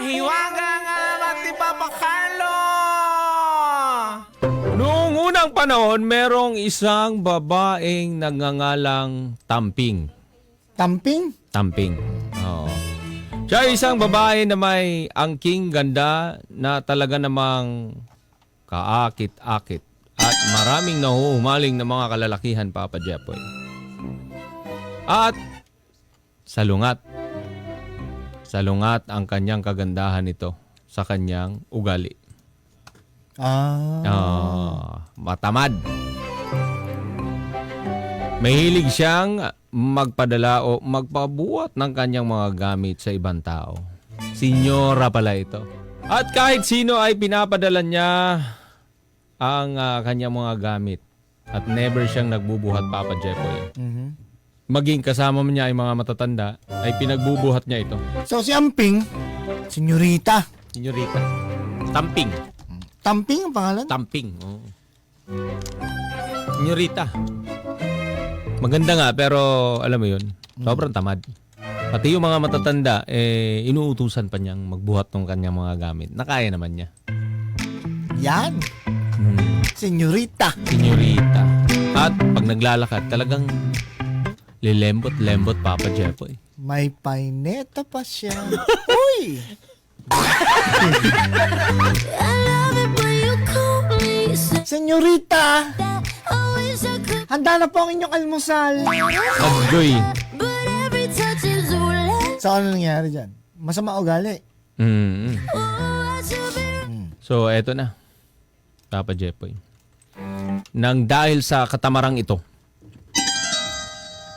Mahiwaga nga at ipapakalo! Noong unang panahon, merong isang babaeng nagngangalang Tamping. Tamping? Tamping. Oo. Siya ay isang babae na may angking ganda na talaga namang kaakit-akit at maraming nahuhumaling na mga kalalakihan, Papa Jepoy. At salungat. Salungat ang kanyang kagandahan nito sa kanyang ugali. Ah. Ah, matamad. Mahilig siyang magpadala o magpabuhat ng kanyang mga gamit sa ibang tao. Senyora pala ito. At kahit sino ay pinapadala niya ang ah, kanyang mga gamit. At never siyang nagbubuhat, Papa Jepoy. Mhm. Maging kasama niya ay mga matatanda, ay pinagbubuhat niya ito. So si Amping, senyorita. Senyorita. Tamping. Tamping ang pangalan? Tamping. Oh. Senyorita. Maganda nga pero alam mo yun, sobrang tamad. Pati yung mga matatanda, eh, inuutusan pa niyang magbuhat ng kanyang mga gamit. Nakaya naman niya. Yan. Hmm. Senyorita. Senyorita. At pag naglalakad, talagang lilembot-lembot Papa Jepoy. May paineta pa siya. Uy! Senyorita! Handa na po ang inyong almusal. Late. So ano nangyari dyan? Masama ugali. Mm. Should be So, eto na. Papa Jepoy. Nang dahil sa katamarang ito,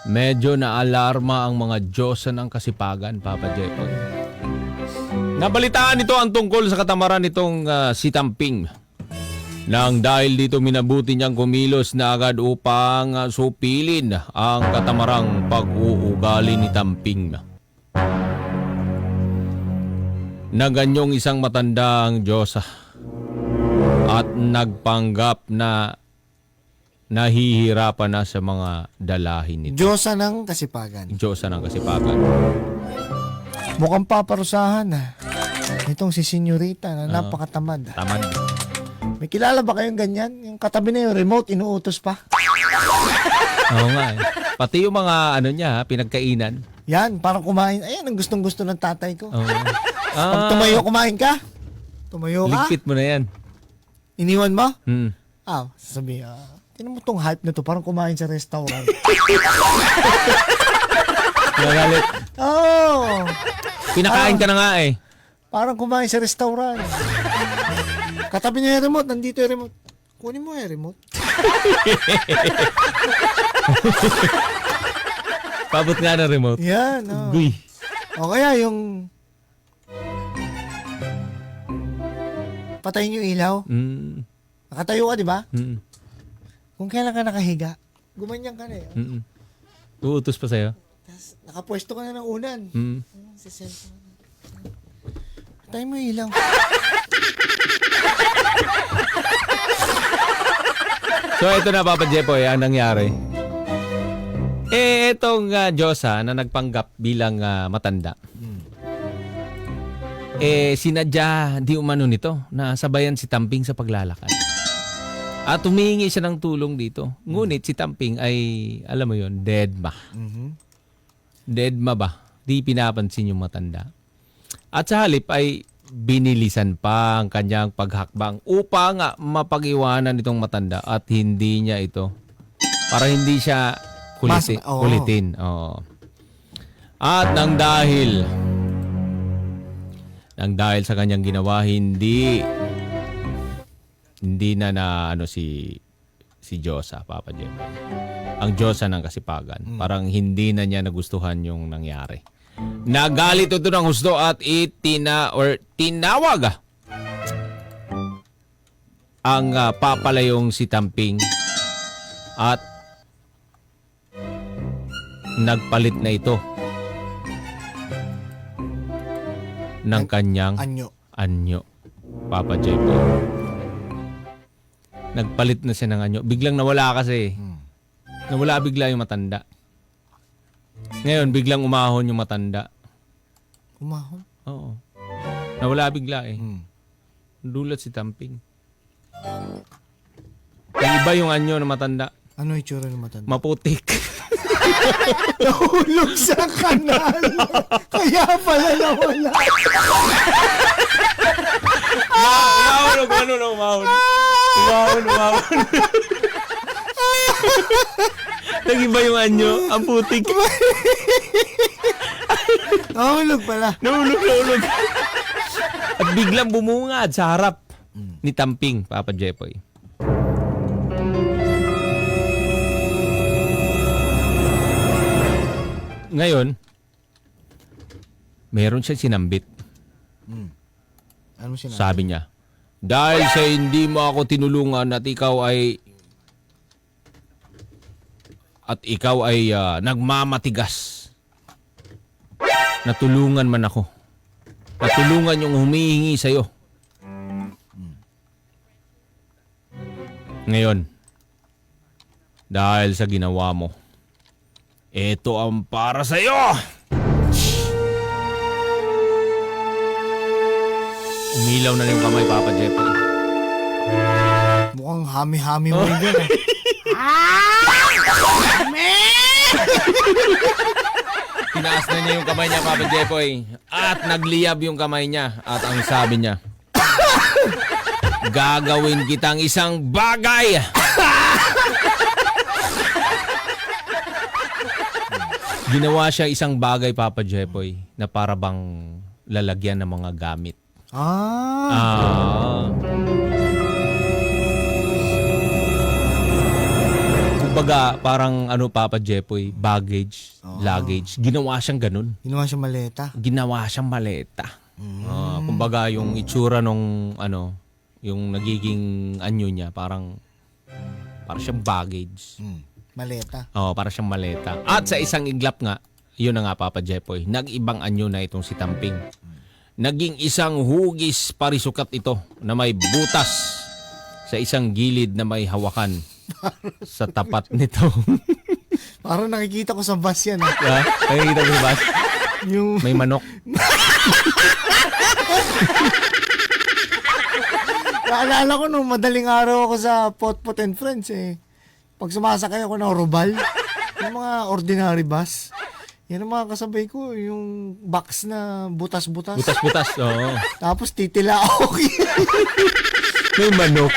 medyo naalarma ang mga Diyosa ng kasipagan, Papa Jepoy. Nabalitaan ito ang tungkol sa katamaran nitong ah, si Tamping. Nang dahil dito minabuti niyang kumilos na agad upang ah, supilin ang katamarang pag-uugali ni Tamping. Naganyong isang matandang Diyosa at nagpanggap na nahihirapan na sa mga dalahin nito. Diyosa ng kasipagan. Diyosa ng kasipagan. Mukhang paparusahan na. Itong si senyorita na napakatamad. Tamad. May kilala ba kayong ganyan? Yung katabi na yung remote, inuutos pa. Oo nga eh. Pati yung mga ano niya, ha, pinagkainan. Yan, parang kumain. Ayan, ang gustong gusto ng tatay ko. Oo. Pag Ah, tumayo, kumain ka? Tumayo ka? ligpit mo na yan. Iniwan mo? Hmm. Ah, sasabi, ah, tinan mo tong hype na to, parang kumain sa restaurant. Nagalit. oh, Pinakain ka na nga eh. parang kumain sa restaurant. Katabi niya yung remote, nandito yung remote. Kunin mo yung remote. Pabot nga ng remote. Yan, oh. Guy. O kaya yung... Patayin yung ilaw. Mm. Nakatayo ka, di ba? Mm. Kung kailan ka nakahiga, gumanyan ka na eh. Mm. Uutos pa sa'yo. Tapos nakapwesto ka na ng unan. Mm. Sa cellphone. Patayin mo yung ilaw. So ito na Papa Jepoy, ang nangyari. Eh, itong uh, Diyosa na nagpanggap bilang ah, matanda. Eh, sinadya di umano nito na sabayan si Tamping sa paglalakad. At humingi siya ng tulong dito. Ngunit si Tamping ay, alam mo yon dead ma. Dead ma ba? Di pinapansin yung matanda. At sa halip ay binilisan pa ang kanyang paghakbang upang nga mapag-iwanan itong matanda at hindi niya ito para hindi siya kulitin. Mas- oo. kulitin. Oo. At nang dahil nang dahil sa kanyang ginawa hindi hindi na na ano si si Diyosa, Papa Jem. Ang Diyosa ng kasipagan. Parang hindi na niya nagustuhan yung nangyari. Nagalit ito ng gusto at itina or tinawag ang ah, papalayong si Tamping at nagpalit na ito ng kanyang Anyo. anyo. Papa Jepo. Nagpalit na siya ng anyo. Biglang nawala kasi. Nawala bigla yung matanda. Ngayon, biglang umahon yung matanda. Umahon. Oo. Nawala bigla eh. Hmm. Dulat si Tamping. Yung iba yung anyo na matanda. Ano itsura ng matanda? Maputik. Nahulog sa kanal. Kaya pala nawala. Umahon, umahon, umahon. Umahon, umahon. Nag-iba yung anyo. Ang putik. Nahulog pala. Nahulog, nahulog. At biglang bumungad sa harap ni Tamping, Papa Jepoy. Ngayon, meron siya sinambit. Ano sinabi? Sabi niya, dahil sa hindi mo ako tinulungan at ikaw ay at ikaw ay ah, nagmamatigas. Natulungan man ako. Natulungan yung humihingi sa'yo. Ngayon, dahil sa ginawa mo, ito ang para sa'yo! Umilaw na yung kamay, Papa Jeffrey. Mukhang hami-hami mo dyan eh. Tinaas na niya yung kamay niya, Papa Jepoy. At nagliyab yung kamay niya. At ang sabi niya, Gagawin kitang isang bagay! Ginawa siya isang bagay, Papa Jepoy, na para bang lalagyan ng mga gamit. Ah. Ah. Kumbaga, parang ano Papa Jepoy, baggage, luggage. Ginawa siyang ganun. Ginawa siya maleta. Ginawa siyang maleta. Ah, kumbaga, yung itsura nung ano, yung nagiging anyo niya, parang parang siyang baggage. Hmm. Maleta. Oo, para siyang maleta. At sa isang iglap nga, yun na nga Papa Jepoy, nag-ibang anyo na itong si Tamping. Naging isang hugis parisukat ito na may butas sa isang gilid na may hawakan sa tapat nito. Parang nakikita ko sa bus yan. ah. ha? Nakikita mo ba? Yung May manok. Naalala ko nung madaling araw ako sa Potpot and Friends eh. Pag sumasakay ako ng Robal, yung mga ordinary bus, yan ang mga kasabay ko, yung box na butas-butas. Butas-butas. Oo. Tapos titilaok. May manok.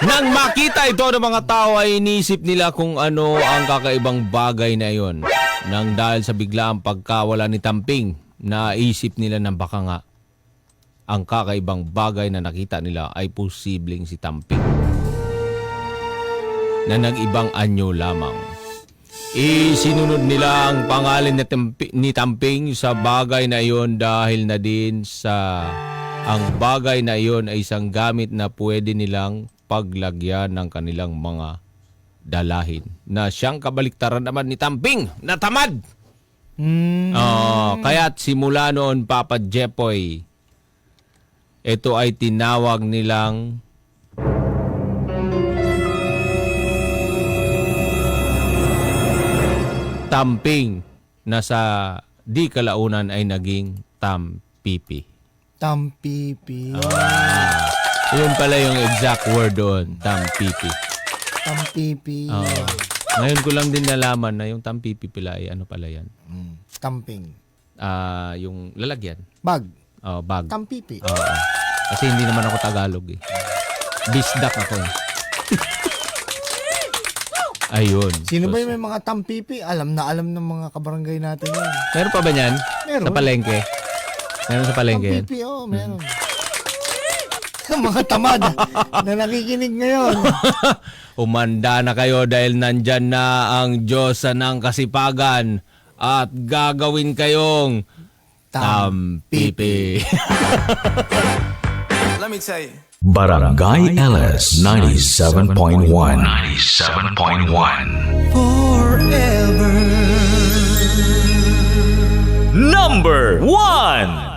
Nang makita ito ng mga tao ay inisip nila kung ano ang kakaibang bagay na iyon. Nang dahil sa biglaang pagkawala ni Tamping, naisip nila na baka nga ang kakaibang bagay na nakita nila ay posibleng si Tamping. Na nag-ibang anyo lamang. Isinunod nila ang pangalan ni, Tampi- ni Tamping sa bagay na iyon dahil na din sa ang bagay na iyon ay isang gamit na pwede nilang paglagyan ng kanilang mga dalahin na siyang kabaliktaran naman ni Tamping na tamad. hmm. Oh, kaya't simula noon Papa Jepoy ito ay tinawag nilang Tamping na sa di kalaunan ay naging Tampipi. Tampipi. Ah, yun pala yung exact word doon, Tampipi. Tampipi. Oo. ngayon ko lang din nalaman na yung Tampipi pala ay ano pala yan. Hmm. Tamping. Ah, yung lalagyan. Bag. Oh, bag. Tampipi. Oo. Kasi hindi naman ako Tagalog eh. Bisdak ako eh. Ayun. Sino ba yung may mga tampipi? Alam na alam ng mga kabarangay natin yan. Meron pa ba niyan? Meron. Sa palengke? Meron sa palengke yan? Tampipi, oo, meron. Mga tamad na nakikinig ngayon. Umanda na kayo dahil nandyan na ang Diyosa ng kasipagan at gagawin kayong tampipi. Let me tell you. Barangay LS 97.1 97.1 Number 1